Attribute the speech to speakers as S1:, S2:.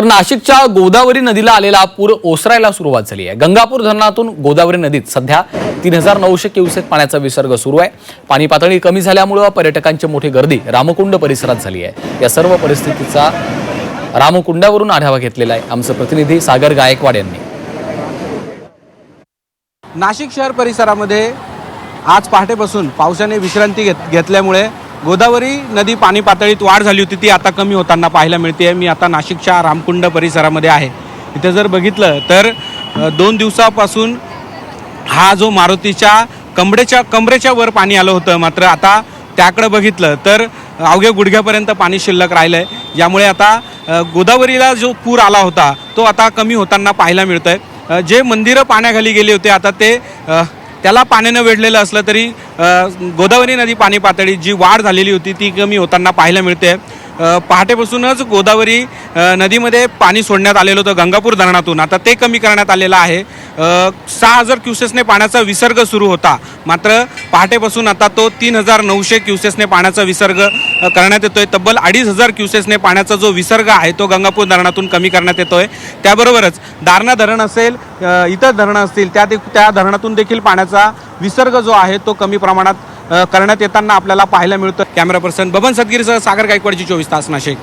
S1: तर नाशिकच्या गोदावरी नदीला आलेला पूर ओसरायला सुरुवात झाली आहे. गंगापूर धरणातून गोदावरी नदीत सध्या तीन हजार नऊशे क्युसेक पाण्याचा विसर्ग सुरू आहे. पाणी पातळी कमी झाल्यामुळं पर्यटकांची मोठी गर्दी रामकुंड परिसरात झाली आहे. या सर्व परिस्थितीचा रामकुंडावरून आढावा घेतलेला आहे आमचे प्रतिनिधी सागर गायकवाड यांनी.
S2: नाशिक शहर परिसरामध्ये आज पहाटेपासून पावसाने विश्रांती घेत घेतल्यामुळे गोदावरी नदी पाणी पातळीत वाढ झाली होती ती आता कमी होताना पाहायला मिळते. आहे मी आता नाशिकच्या रामकुंड परिसरामध्ये आहे. इथे जर बघितलं तर दोन दिवसापासून हा जो मारुतीच्या कमरेच्या कमरेच्या वर पाणी आलं होतं मात्र आता त्याकडे बघितलं तर अवघ्या गुडघ्यापर्यंत पाणी शिल्लक राहिलं आहे यामुळे आता गोदावरीला जो पूर आला होता तो आता कमी होताना पाहायला मिळतं आहे जे मंदिरं पाण्याखाली गेले होते आता ते त्याला पाण्यानं वेढलेलं असलं तरी गोदावरी नदी पाणी पातळी जी वाढ झालेली होती ती कमी होताना पाहायला मिळते. पहाटेपासूनच गोदावरी नदीमध्ये पाणी सोडण्यात आलेलं होतं गंगापूर धरणातून. आता ते कमी करण्यात आलेलं आहे. सहा हजार क्युसेसने पाण्याचा विसर्ग सुरू होता. मात्र पहाटेपासून आता तो तीन हजार नऊशे क्युसेसने पाण्याचा विसर्ग करण्यात येतोय. तब्बल अडीच हजार क्युसेसने पाण्याचा जो विसर्ग आहे तो गंगापूर धरणातून कमी करण्यात येतोय. त्याबरोबरच दारणा धरण असेल इतर धरणं असतील त्या दे- त्या धरणातून देखील पाण्याचा विसर्ग जो आहे तो कमी प्रमाणात करण्यात येताना आपल्याला पाहायला मिळतं. कॅमेरा पर्सन बबन सदगिरीसह सागर गायकवाडची चोवीस तास नाशिक.